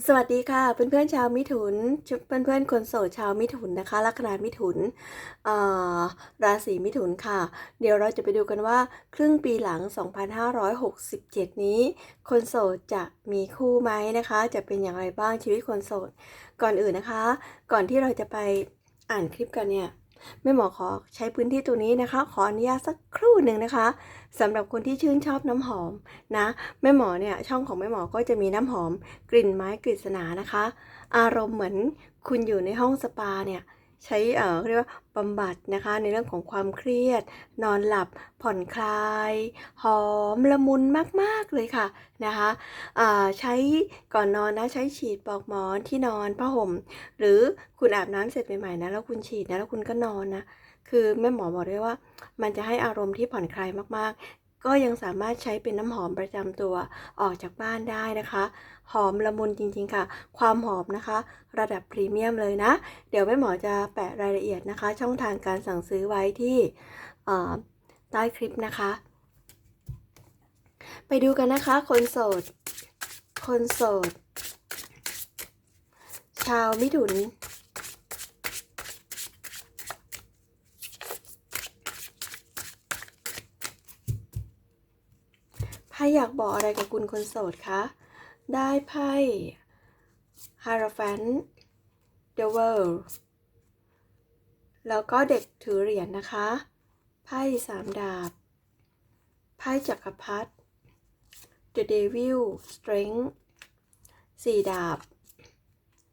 สวัสดีค่ะเพื่อนๆชาวมิถุนเพื่อนๆคนโสดชาวมิถุนนะคะลัคนามิถุนอ่าราศีมิถุนค่ะ เดี๋ยวเราจะไปดูกันว่า ครึ่งปีหลัง 2567 นี้ คนโสดจะมีคู่ไหมนะคะ จะเป็นอย่างไรบ้างชีวิตคนโสดก่อนอื่นนะคะ ก่อนที่เราจะไปอ่านคลิปกันเนี่ย แม่หมอขอใช้พื้นที่ตรงนี้นะคะ ขออนุญาตสักครู่หนึ่งนะคะสำหรับคนที่ชื่นชอบน้ำหอมนะแม่หมอเนี่ยช่องของแม่หมอก็จะมีน้ำหอม กลิ่นไม้กฤษณานะคะ อารมณ์เหมือนคุณอยู่ในห้องสปาเนี่ย ใช้เอ่อเรียกว่าบำบัดนะคะในเรื่องของความเครียด นอนหลับผ่อนคลาย หอมละมุนมากๆเลยค่ะนะคะอ่าใช้ก่อนนอนนะใช้ฉีดปลอกหมอนที่นอนผ้าห่ม หรือคุณอาบน้ำเสร็จใหม่ๆนะแล้วคุณฉีดนะแล้วคุณก็นอนนะคือแม่หมอบอกด้ว่า มันจะให้อารมณ์ที่ผ่อนคลายมากๆ ก็ยังสามารถใช้เป็นน้ำหอมประจำตัวออกจากบ้านได้นะคะ หอมละมุนจริงๆค่ะ ความหอมนะคะ ระดับพรีเมียมเลยนะ เดี๋ยวแม่หมอจะแปะรายละเอียดนะคะ ช่องทางการสั่งซื้อไว้ที่ใต้คลิปนะคะ ไปดูกันนะคะ คนโสด คนโสด ชาวมิถุน ไพ่อยากบอกอะไรกับคุณคนโสดคะ ได้ไพ่ Hierophant The World แล้วก็เด็กถือเหรียญนะคะ ไพ่สามดาบ ไพ่จักรพรรดิ The Devil Strength สี่ดาบ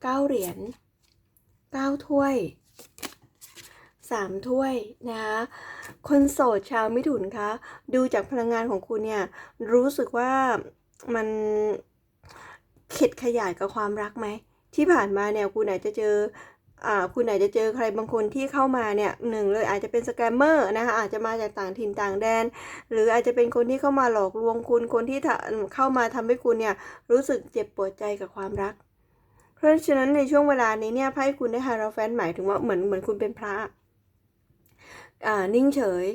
เก้าเหรียญเก้าถ้วย สามถ้วยนะคะคนโสดชาวมิถุนคะดูจากพลังงานของคุณเนี่ย รู้สึกว่ามันเข็ดขยาดกับความรักไหม ที่ผ่านมาเนี่ยคุณอาจจะเจออ่าคุณอาจจะเจอใครบางคนที่เข้ามาเนี่ยหนึ่งเลยอาจจะเป็นสแกมเมอร์นะคะอาจจะมาจากต่างถิ่นต่างแดน หรืออาจจะเป็นคนที่เข้ามาหลอกลวงคุณคนที่เข้ามาทำให้คุณเนี่ยรู้สึกเจ็บปวดใจกับความรัก เพราะฉะนั้นในช่วงเวลานี้เนี่ยไพ่คุณได้ฮาราแฟนหมายถึงว่าเหมือนเหมือนคุณเป็นพระ นิ่งเฉย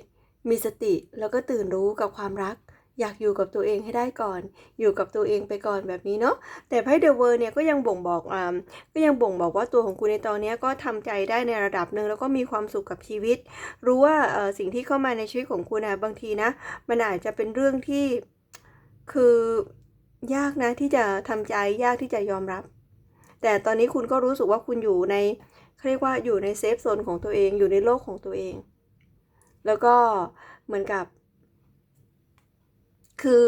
มีสติแล้วก็ตื่นรู้กับความรัก อยากอยู่กับตัวเองให้ได้ก่อน อยู่กับตัวเองไปก่อนแบบนี้เนาะแต่ไพ่เดอะเวอร์เนี่ยก็ยังบ่งบอกอ่าก็ยังบ่งบอกว่าตัวของคุณในตอนนี้ก็ทำใจได้ในระดับหนึ่งแล้วก็มีความสุขกับชีวิต รู้ว่าสิ่งที่เข้ามาในชีวิตของคุณนะบางทีนะ มันอาจจะเป็นเรื่องที่คือยากนะที่จะทำใจยากที่จะยอมรับ แต่ตอนนี้คุณก็รู้สึกว่าคุณอยู่ในเขาเรียกว่าอยู่ในเซฟโซนของตัวเองอยู่ในโลกของตัวเอง แล้วก็เหมือนกับ คือ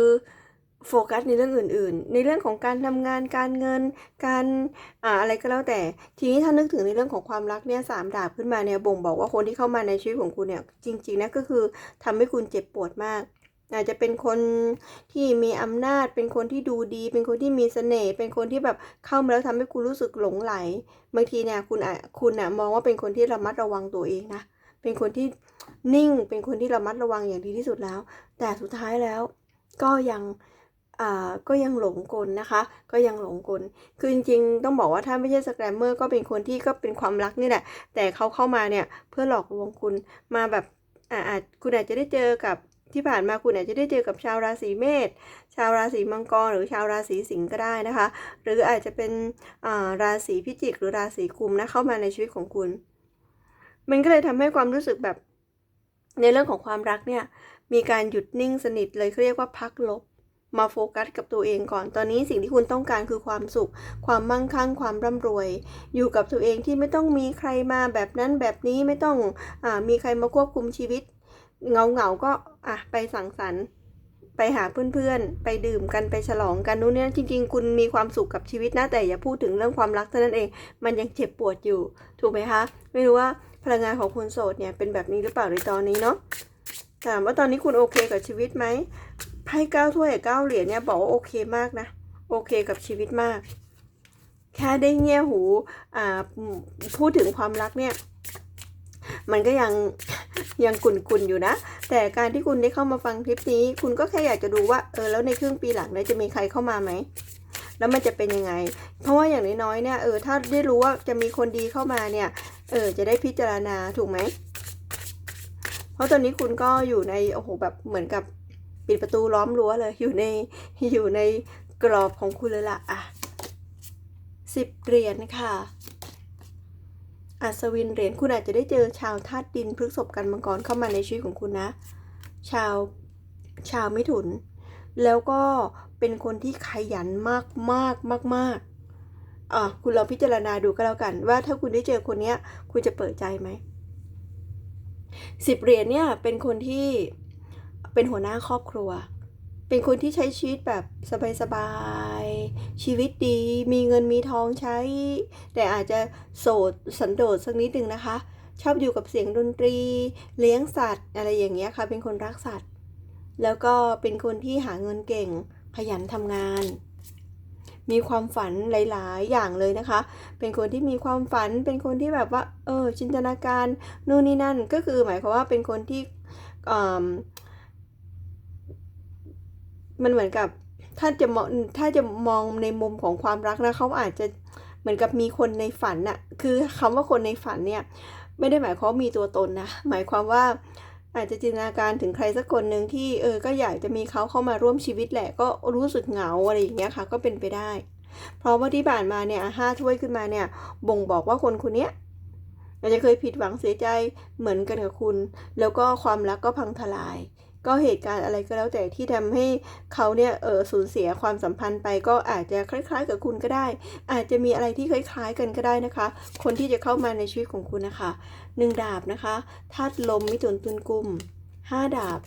โฟกัสในเรื่องอื่น ๆ ในเรื่องของการทำงานการเงิน การอ่าอะไรก็แล้วแต่ ทีนี้ถ้านึกถึงในเรื่องของความรักเนี่ยสามดาบขึ้นมาเนี่ยบ่งบอกว่าคนที่เข้ามาในชีวิตของคุณเนี่ย จริง ๆนะก็คือทำให้คุณเจ็บปวดมาก อาจจะเป็นคนที่มีอำนาจ เป็นคนที่ดูดี เป็นคนที่มีเสน่ห์เป็นคนที่แบบเข้ามาแล้วทำให้คุณรู้สึกหลงไหล บางทีเนี่ยคุณอะคุณอะมองว่าเป็นคนที่ระมัดระวังตัวเองนะเป็นคนที่ นิ่งเป็นคนที่ระมัดระวังอย่างดีที่สุดแล้ว แต่สุดท้ายแล้วก็ยังอ่าก็ยังหลงกลนะคะ ก็ยังหลงกล คือจริงๆ ต้องบอกว่าถ้าไม่ใช่สแกรมเมอร์ก็เป็นคนที่ก็เป็นความรักนี่แหละ แต่เขาเข้ามาเนี่ยเพื่อหลอกลวงคุณมาแบบอ่าอาจคุณอาจจะได้เจอกับที่ผ่านมาคุณอาจจะได้เจอกับชาวราศีเมษ ชาวราศีมังกร หรือชาวราศีสิงห์ก็ได้นะคะ หรืออาจจะเป็นราศีพิจิก หรือราศีกุมนะเข้ามาในชีวิตของคุณ มันก็เลยทำให้ความรู้สึกแบบ ในเรื่องของความรักเนี่ยมีการหยุดนิ่งสนิทเลยเรียกว่าพักลบ มาโฟกัสกับตัวเองก่อน ตอนนี้สิ่งที่คุณต้องการคือความสุข ความมั่งคั่ง ความร่ำรวย อยู่กับตัวเองที่ไม่ต้องมีใครมาแบบนั้นแบบนี้ไม่ต้องอมีใครมาควบคุมชีวิต เงาเงาๆก็อะไปสังสรรค์ ไปหาเพื่อนๆ ไปดื่มกันไปฉลองกันนู้นนี่จริงๆ คุณมีความสุขกับชีวิตนะแต่อย่าพูดถึงเรื่องความรักเท่านั้นเอง มันยังเจ็บปวดอยู่ ถูกไหมคะ ไม่รู้ว่า พลังงานของคุณโสดเนี่ยเป็นแบบนี้หรือเปล่าในตอนนี้เนาะถามว่าตอนนี้คุณโอเคกับชีวิตไหมไพ่เก้าถ้วยเก้าเหรียญเนี่ยบอกว่าโอเคมากนะโอเคกับชีวิตมาก แค่ได้เงี่ยหูอ่าพูดถึงความรักเนี่ย มันก็ยังยังกุ่นๆอยู่นะ แต่การที่คุณได้เข้ามาฟังคลิปนี้ คุณก็แค่อยากจะดูว่าเออแล้วในครึ่งปีหลังเนี่ยจะมีใครเข้ามาไหมแล้วมันจะเป็นยังไง เพราะว่าอย่างน้อยๆเนี่ยเออถ้าได้รู้ว่าจะมีคนดีเข้ามาเนี่ย เออจะได้พิจารณาถูกไหม เพราะตอนนี้คุณก็อยู่ในโอ้โหแบบเหมือนกับปิดประตูล้อมรั้วเลย อยู่ในอยู่ในกรอบของคุณเลยล่ะอะสิบเหรียญค่ะอัศวินเหรียญคุณอาจจะได้เจอชาวธาตุดินพฤกษภกันมังกรเข้ามาในชีวิตของคุณนะ ชาวชาวมิถุน แล้วก็เป็นคนที่ขยันมากมากมากมากๆ อะคุณลองพิจารณาดูก็แล้วกัน ว่าถ้าคุณได้เจอคนเนี้ย คุณจะเปิดใจไหมสิบเหรียญเนี่ยเป็นคนที่เป็นหัวหน้าครอบครัว เป็นคนที่ใช้ชีวิตแบบสบายๆ ชีวิตดี มีเงินมีทองใช้ แต่อาจจะโสดสันโดษสักนิดหนึ่งนะคะ ชอบอยู่กับเสียงดนตรี เลี้ยงสัตว์ อะไรอย่างเงี้ยค่ะ เป็นคนรักสัตว์ แล้วก็เป็นคนที่หาเงินเก่ง ขยันทำงาน มีความฝันหลาย ๆ อย่างเลยนะคะ เป็นคนที่มีความฝัน เป็นคนที่แบบว่า เออ จินตนาการนู่นนี่นั่น ก็คือหมายความว่าเป็นคนที่อ่ามันเหมือนกับถ้าจะมองถ้าจะมองในมุมของความรักนะเขาอาจจะเหมือนกับมีคนในฝันน่ะ คือคำว่าคนในฝันเนี่ย ไม่ได้หมายความว่ามีตัวตนนะ หมายความว่า อาจจะจินตนาการถึงใครสักคนหนึ่งที่เออก็อยากจะมีเขาเข้ามาร่วมชีวิตแหละ ก็รู้สึกเหงาอะไรอย่างเงี้ยค่ะ ก็เป็นไปได้ เพราะว่าที่ผ่านมาเนี่ยห้าถ้วยขึ้นมาเนี่ยบ่งบอกว่าคนคนเนี้ยอาจจะเคยผิดหวังเสียใจเหมือนกันกับคุณ แล้วก็ความรักก็พังทลาย ก็เหตุการณ์อะไรก็แล้วแต่ที่ทำให้เขาเนี่ยเออสูญเสียความสัมพันธ์ไป ก็อาจจะคล้าย ๆ กับคุณก็ได้ อาจจะมีอะไรที่คล้าย ๆ กันก็ได้นะคะ คนที่จะเข้ามาในชีวิตของคุณนะคะหนึ่งดาบนะคะธาตุลมมิถุนตุลกุมห้าดาบ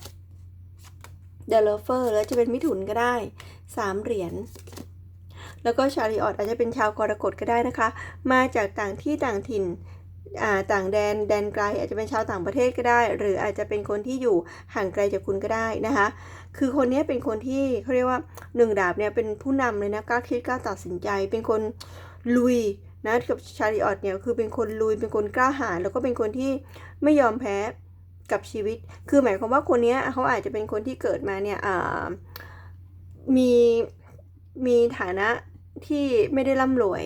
เดลเฟอร์แล้วจะเป็นมิถุนก็ได้สามเหรียญแล้วก็ชาริออตอาจจะเป็นชาวกรกฎก็ได้นะคะ มาจากต่างที่ต่างถิ่น ต่างแดนแดนไกลอาจจะเป็นชาวต่างประเทศก็ได้ หรืออาจจะเป็นคนที่อยู่ห่างไกลจากคุณก็ได้นะคะ คือคนนี้เป็นคนที่เขาเรียกว่าหนึ่งดาบเนี่ยเป็นผู้นำเลยนะกล้าคิดกล้าตัดสินใจ เป็นคนลุยนะกับชาริออตเนี่ยคือเป็นคนลุยเป็นคนกล้าหาญแล้วก็เป็นคนที่ไม่ยอมแพ้กับชีวิต คือหมายความว่าคนนี้เขาอาจจะเป็นคนที่เกิดมาเนี่ยมีมีฐานะที่ไม่ได้ร่ำรวย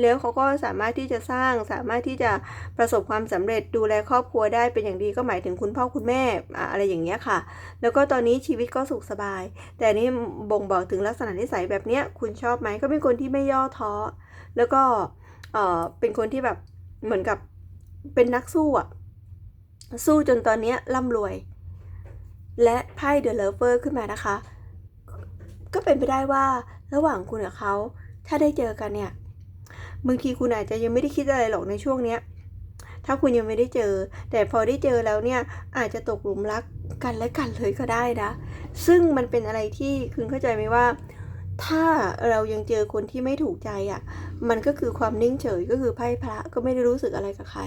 แล้วเขาก็สามารถที่จะสร้างสามารถที่จะประสบความสำเร็จดูแลครอบครัวได้เป็นอย่างดีก็หมายถึงคุณพ่อคุณแม่อะไรอย่างเงี้ยค่ะ แล้วก็ตอนนี้ชีวิตก็สุขสบาย แต่นี่บ่งบอกถึงลักษณะนิสัยแบบเนี้ยคุณชอบไหมก็เป็นคนที่ไม่ย่อท้อ แล้วก็เออเป็นคนที่แบบเหมือนกับเป็นนักสู้อะสู้จนตอนนี้ร่ำรวย และไพ่เดอะเลเวอร์ขึ้นมานะคะ ก็เป็นไปได้ว่าระหว่างคุณกับเขา ถ้าได้เจอกันเนี่ย บางทีคุณอาจจะยังไม่ได้คิดอะไรหรอกในช่วงเนี้ยถ้าคุณยังไม่ได้เจอ แต่พอได้เจอแล้วเนี่ยอาจจะตกหลุมรักกันและกันเลยก็ได้นะ ซึ่งมันเป็นอะไรที่คุณเข้าใจไหมว่า ถ้าเรายังเจอคนที่ไม่ถูกใจอะ่ะ มันก็คือความนิ่งเฉยก็คือไพ่พระก็ไม่ได้รู้สึกอะไรกับใคร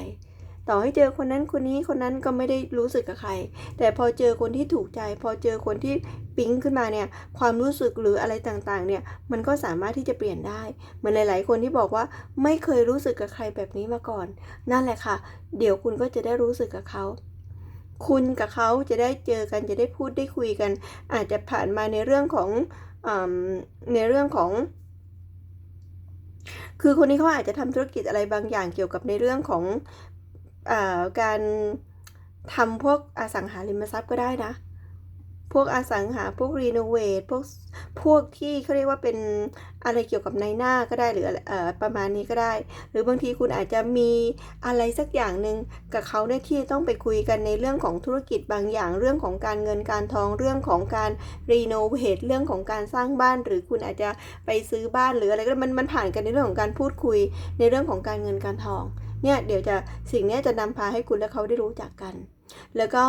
ต่อให้เจอคนนั้นคนนี้คนนั้นก็ไม่ได้รู้สึกกับใคร แต่พอเจอคนที่ถูกใจ พอเจอคนที่ปิ๊งขึ้นมาเนี่ย ความรู้สึกหรืออะไรต่างๆ เนี่ย มันก็สามารถที่จะเปลี่ยนได้ เหมือนหลาย ๆ คนที่บอกว่าไม่เคยรู้สึกกับใครแบบนี้มาก่อน นั่นแหละค่ะ เดี๋ยวคุณก็จะได้รู้สึกกับเขาคุณกับเขาจะได้เจอกันจะได้พูดได้คุยกัน อาจจะผ่านมาในเรื่องของอในเรื่องของ คือคนนี้เขาอาจจะทำธุรกิจอะไรบางอย่างเกี่ยวกับในเรื่องของ การทำพวกอสังหาริมทรัพย์ก็ได้นะ พวกอสังหาพวกรีโนเวทพวกพวกที่เขาเรียกว่าเป็นอะไรเกี่ยวกับในหน้าก็ได้หรืออประมาณนี้ก็ได้ หรือบางทีคุณอาจจะมีอะไรสักอย่างหนึ่งกับเขาเนี่ยที่ต้องไปคุยกันในเรื่องของธุรกิจบางอย่างเรื่องของการเงินการทองเรื่องของการรีโนเวทเรื่องของการสร้างบ้าน หรือคุณอาจจะไปซื้อบ้านหรืออะไรก็มันมันผ่านกันในเรื่องของการพูดคุยในเรื่องของการเงินการทอง เนี่ยเดี๋ยวจะสิ่งนี้จะนำพาให้คุณและเขาได้รู้จักกัน แล้วก็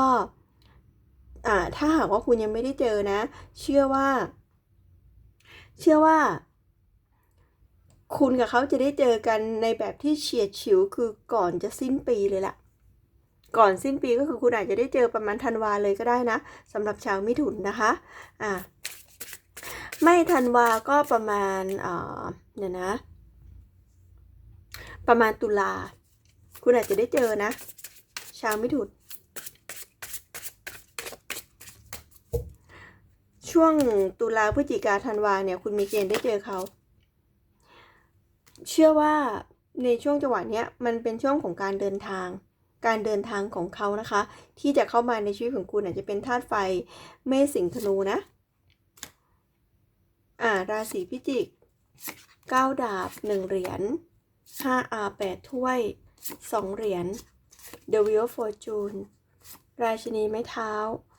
อ่าถ้าหากว่าคุณยังไม่ได้เจอนะ เชื่อว่า เชื่อว่า คุณกับเขาจะได้เจอกันในแบบที่เฉียดฉิวคือก่อนจะสิ้นปีเลยล่ะ ก่อนสิ้นปีก็คือคุณอาจจะได้เจอประมาณธันวาเลยก็ได้นะสำหรับชาวมิถุนนะคะอ่าไม่ธันวาก็ประมาณอ่าเดี๋ยวนะ ประมาณตุลา คุณอาจจะได้เจอนะ ชาวมิถุนช่วงตุลาพฤศจิกาธันวาเนี่ย คุณมีเกณฑ์ได้เจอเขา เชื่อว่าในช่วงจังหวะเนี้ยมันเป็นช่วงของการเดินทาง การเดินทางของเขานะคะ ที่จะเข้ามาในชีวิตของคุณอาจจะเป็นธาตุไฟเมษสิงธนูนะ อ่า ราศีพิจิก9ดาบ 1 เหรียญ5 R 8ถ้วย 2 เหรียญ The Wheel of Fortune ราชินีไม้เท้า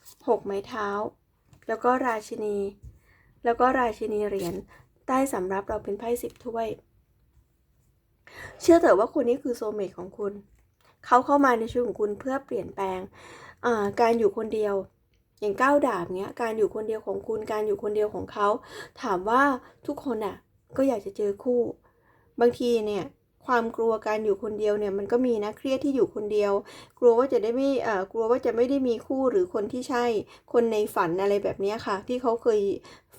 6 ไม้เท้า แล้วก็ราชินี แล้วก็ราชินีเหรียญ ใต้สำรับเราเป็นไพ่สิบถ้วย เชื่อเถอะว่าคนนี้คือโซเมตของคุณ เขาเข้ามาในชีวิตของคุณเพื่อเปลี่ยนแปลง การอยู่คนเดียว อย่างก้าวดาบเนี้ย การอยู่คนเดียวของคุณ การอยู่คนเดียวของเขา ถามว่าทุกคนอะ ก็อยากจะเจอคู่ บางทีเนี่ย ความกลัวการอยู่คนเดียวเนี่ยมันก็มีนะเครียดที่อยู่คนเดียว กลัวว่าจะได้ไม่เอ่อกลัวว่าจะไม่ได้มีคู่หรือคนที่ใช่คนในฝันอะไรแบบนี้ค่ะ ที่เขาเคย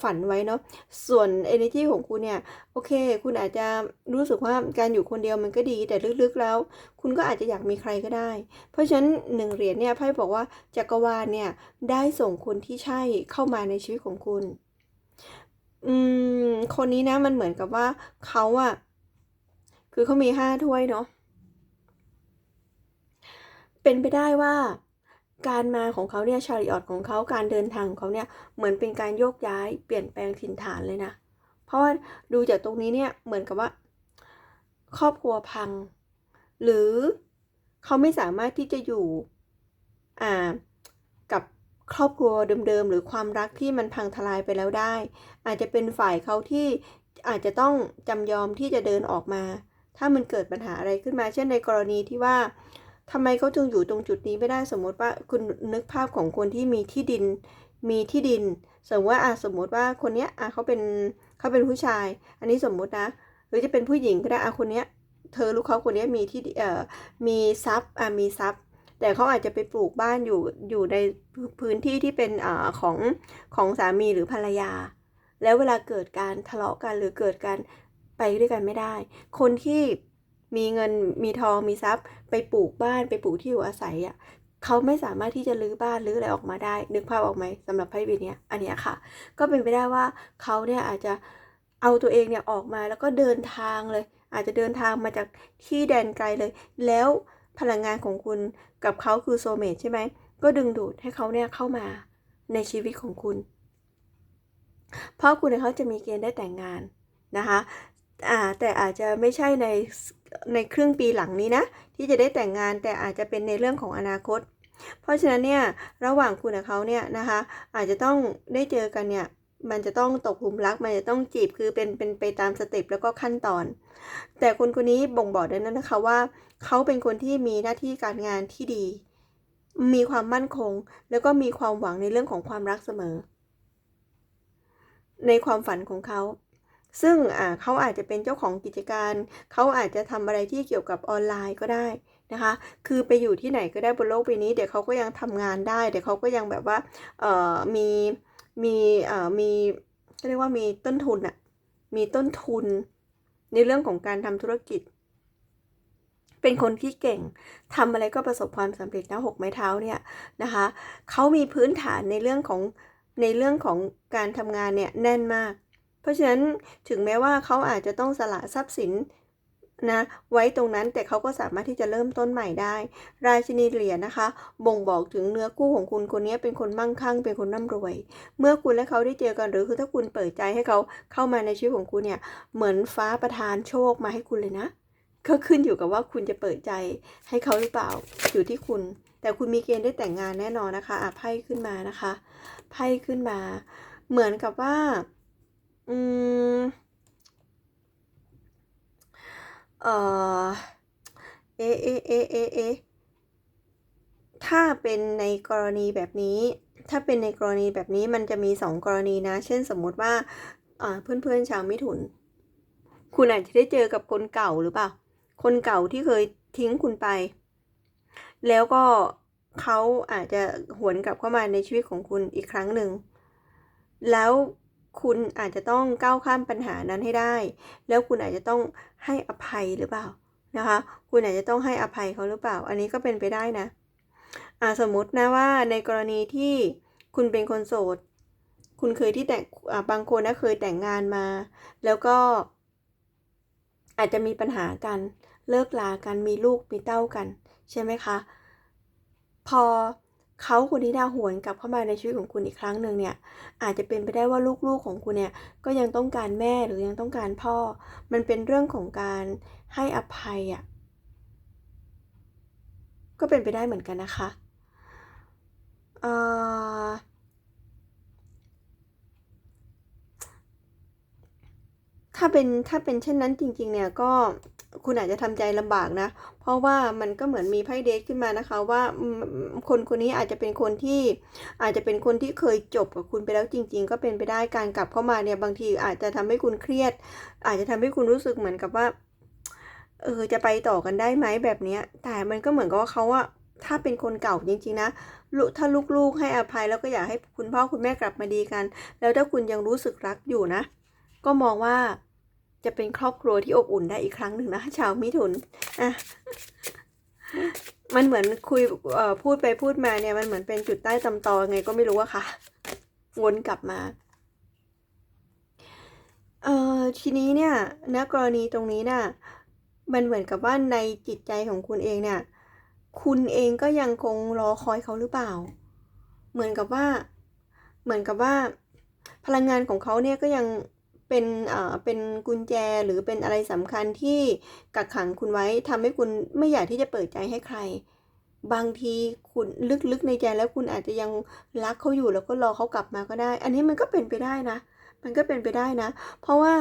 ฝันไว้เนาะส่วน energy ของคุณเนี่ยโอเค คุณอาจจะรู้สึกว่าการอยู่คนเดียวมันก็ดีแต่ลึกๆแล้ว คุณก็อาจจะอยากมีใครก็ได้ เพราะฉะนั้นหนึ่งเหรียญเนี่ยไพ่บอกว่าจักรวาลเนี่ยได้ส่งคนที่ใช่เข้ามาในชีวิตของคุณ อืมคนนี้นะมันเหมือนกับว่าเขาอะ คือเขามีห้าถ้วยเนาะเป็นไปได้ว่าการมาของเขาเนี่ยชาริออตของเขาการเดินทางของเขาเนี่ยเหมือนเป็นการโยกย้ายเปลี่ยนแปลงถิ่นฐานเลยนะ เพราะว่าดูจากตรงนี้เนี่ยเหมือนกับว่า ครอบครัวพัง หรือเขาไม่สามารถที่จะอยู่อ่ากับครอบครัวเดิมๆหรือความรักที่มันพังทลายไปแล้วได้ อาจจะเป็นฝ่ายเขาที่อาจจะต้องจำยอมที่จะเดินออกมา ถ้ามันเกิดปัญหาอะไรขึ้นมา เช่นในกรณีที่ว่าทำไมเขาจึงอยู่ตรงจุดนี้ไม่ได้สมมติว่าคุณนึกภาพของคนที่มีที่ดิน มีที่ดิน สมมติว่าอะสมมติว่าคนเนี้ยอะเขาเป็นเขาเป็นผู้ชาย อันนี้สมมุตินะ หรือจะเป็นผู้หญิงก็ได้อะคนเนี้ยเธอลูกเขาคนเนี้ยมีที่เอ่อมีทรัพย์อะมีทรัพย์ แต่เขาอาจจะไปปลูกบ้านอยู่อยู่ในพื้นที่ที่เป็นอ่าของของสามีหรือภรรยา แล้วเวลาเกิดการทะเลาะกันหรือเกิดการ ไปด้วยกันไม่ได้ คนที่มีเงินมีทองมีทรัพย์ ไปปลูกบ้านไปปลูกที่อยู่อาศัยอะเขาไม่สามารถที่จะรื้อบ้านรื้ออะไรออกมาได้ นึกภาพออกไหมสำหรับไพ่ใบเนี้ยอันเนี้ยค่ะ ก็เป็นไปได้ว่าเขาเนี่ยอาจจะเอาตัวเองเนี่ยออกมาแล้วก็เดินทางเลย อาจจะเดินทางมาจากที่แดนไกลเลย แล้วพลังงานของคุณกับเขาคือโซเมตใช่ไหมก็ดึงดูดให้เขาเนี่ยเข้ามาในชีวิตของคุณ เพราะคุณเขาจะมีเกณฑ์ได้แต่งงานนะคะ แต่อาจจะไม่ใช่ในในครึ่งปีหลังนี้นะ ที่จะได้แต่งงานแต่อาจจะเป็นในเรื่องของอนาคต เพราะฉะนั้นเนี่ยระหว่างคุณกับเขาเนี่ยนะคะ อาจจะต้องได้เจอกันเนี่ยมันจะต้องตกหลุมรัก มันจะต้องจีบคือเป็นเป็นไปตามสเต็ปแล้วก็ขั้นตอน แต่คนคนนี้บ่งบอกด้วยนะคะว่า เขาเป็นคนที่มีหน้าที่การงานที่ดี มีความมั่นคง แล้วก็มีความหวังในเรื่องของความรักเสมอ ในความฝันของเขา ซึ่งเขาอาจจะเป็นเจ้าของกิจการ เขาอาจจะทำอะไรที่เกี่ยวกับออนไลน์ก็ได้นะคะ คือไปอยู่ที่ไหนก็ได้บนโลกใบนี้ เดี๋ยวเขาก็ยังทำงานได้ เดี๋ยวเขาก็ยังแบบว่าเอ่อมีมีเอ่อมีเรียกว่ามีต้นทุนอะมีต้นทุนในเรื่องของการทำธุรกิจ เป็นคนที่เก่งทำอะไรก็ประสบความสำเร็จนะหกไม้เท้าเนี่ยนะคะเขามีพื้นฐานในเรื่องของในเรื่องของการทำงานเนี่ยแน่นมาก เพราะฉะนั้นถึงแม้ว่าเขาอาจจะต้องสละทรัพย์สินนะไว้ตรงนั้นแต่เขาก็สามารถที่จะเริ่มต้นใหม่ได้ ราชินีเหรียญนะคะ บ่งบอกถึงเนื้อคู่ของคุณคนนี้เป็นคนมั่งคั่งเป็นคนร่ำรวย เมื่อคุณและเขาได้เจอกันหรือคือถ้าคุณเปิดใจให้เขาเข้ามาในชีวิตของคุณเนี่ยเหมือนฟ้าประทานโชคมาให้คุณเลยนะก็ขึ้นอยู่กับว่าคุณจะเปิดใจให้เขาหรือเปล่าอยู่ที่คุณ แต่คุณมีเกณฑ์ได้แต่งงานแน่นอนนะคะอะไพ่ขึ้นมานะคะไพ่ขึ้นมา เหมือนกับว่า อืม เออเอเอเอเอเอถ้าเป็นในกรณีแบบนี้ ถ้าเป็นในกรณีแบบนี้มันจะมีสองกรณีนะ เช่นสมมุติว่าเพื่อนๆชาวมิถุน คุณอาจจะได้เจอกับคนเก่าหรือเปล่า คนเก่าที่เคยทิ้งคุณไป แล้วก็เขาอาจจะหวนกลับเข้ามาในชีวิตของคุณอีกครั้งหนึ่ง แล้ว คุณอาจจะต้องก้าวข้ามปัญหานั้นให้ได้ แล้วคุณอาจจะต้องให้อภัยหรือเปล่านะคะ คุณอาจจะต้องให้อภัยเขาหรือเปล่า อันนี้ก็เป็นไปได้นะอ่าสมมตินะว่าในกรณีที่คุณเป็นคนโสด คุณเคยที่แต่งบางคนนะเคยแต่งงานมา แล้วก็ อาจจะมีปัญหากันเลิกลากันมีลูกมีเต้ากัน ใช่ไหมคะ พอ เขาคนที่ดาหวนกลับเข้ามาในชีวิตของคุณอีกครั้งหนึ่งเนี่ยอาจจะเป็นไปได้ว่าลูกๆของคุณเนี่ยก็ยังต้องการแม่หรือยังต้องการพ่อ มันเป็นเรื่องของการให้อภัยอะก็เป็นไปได้เหมือนกันนะคะเออถ้าเป็นถ้าเป็นเช่นนั้นจริงๆเนี่ยก็ คุณอาจจะทำใจลำบากนะ เพราะว่ามันก็เหมือนมีไพ่เดทขึ้นมานะคะว่าคนคนนี้อาจจะเป็นคนที่อาจจะเป็นคนที่เคยจบกับคุณไปแล้วจริง ๆ ก็เป็นไปได้การกลับเข้ามาเนี่ยบางทีอาจจะทำให้คุณเครียด อาจจะทำให้คุณรู้สึกเหมือนกับว่าเออจะไปต่อกันได้ไหมแบบเนี้ยแต่มันก็เหมือนกับว่าเขาอะถ้าเป็นคนเก่าจริงๆนะลูกถ้าลูกๆให้อภัยแล้วก็อยากให้คุณพ่อคุณแม่กลับมาดีกัน แล้วถ้าคุณยังรู้สึกรักอยู่นะ ก็มองว่า จะเป็นครอบครัวที่อบอุ่นได้อีกครั้งหนึ่งนะชาวมิถุนอะมันเหมือนคุยเอ่อพูดไปพูดมาเนี่ยมันเหมือนเป็นจุดใต้ตำตอไงก็ไม่รู้อะค่ะ วนกลับมาเอ่อทีนี้เนี่ยณกรณีตรงนี้น่ะมันเหมือนกับว่าในจิตใจของคุณเองเนี่ย คุณเองก็ยังคงรอคอยเขาหรือเปล่า เหมือนกับว่า เหมือนกับว่า พลังงานของเขาเนี่ยก็ยัง เป็นเอ่อเป็นกุญแจหรือเป็นอะไรสำคัญที่กักขังคุณไว้ทำให้คุณไม่อยากที่จะเปิดใจให้ใคร บางทีคุณลึกๆในใจแล้วคุณอาจจะยังรักเขาอยู่แล้วก็รอเขากลับมาก็ได้ อันนี้มันก็เป็นไปได้นะ มันก็เป็นไปได้นะ เพราะว่า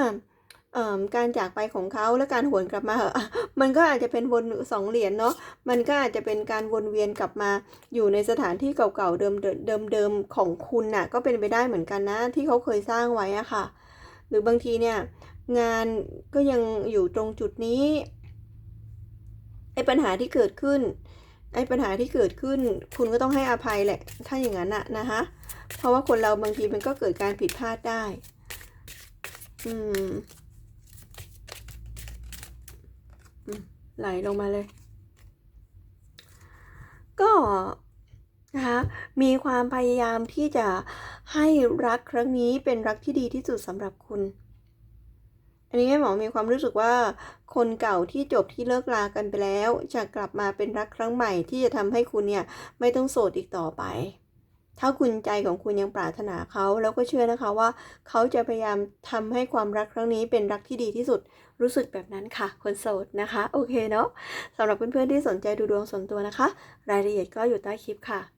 อ่อการจากไปของเขาและการหวนกลับมาเหอะมันก็อาจจะเป็นวนสองเหรียญเนาะ มันก็อาจจะเป็นการวนเวียนกลับมาอยู่ในสถานที่เก่าๆเดิมเดิมเดิมๆของคุณน่ะ ก็เป็นไปได้เหมือนกันนะ ที่เขาเคยสร้างไว้อะค่ะ หรือบางทีเนี่ยงานก็ยังอยู่ตรงจุดนี้ไอ้ปัญหาที่เกิดขึ้นไอ้ปัญหาที่เกิดขึ้น คุณก็ต้องให้อภัยแหละ ถ้าอย่างนั้นอะนะคะเพราะว่าคนเราบางทีมันก็เกิดการผิดพลาดได้ อืมไหลลงมาเลย ก็ มีความพยายามที่จะให้รักครั้งนี้เป็นรักที่ดีที่สุดสำหรับคุณ อันนี้แม่หมอมีความรู้สึกว่า คนเก่าที่จบที่เลิกลากันไปแล้ว จะกลับมาเป็นรักครั้งใหม่ที่จะทำให้คุณเนี่ยไม่ต้องโสดอีกต่อไป ถ้าคุณใจของคุณยังปรารถนาเขาแล้วก็เชื่อนะคะว่า เขาจะพยายามทำให้ความรักครั้งนี้เป็นรักที่ดีที่สุดรู้สึกแบบนั้นค่ะ คนโสดนะคะ โอเคเนาะสำหรับเพื่อนๆที่สนใจดูดวงส่วนตัวนะคะ รายละเอียดก็อยู่ใต้คลิปค่ะ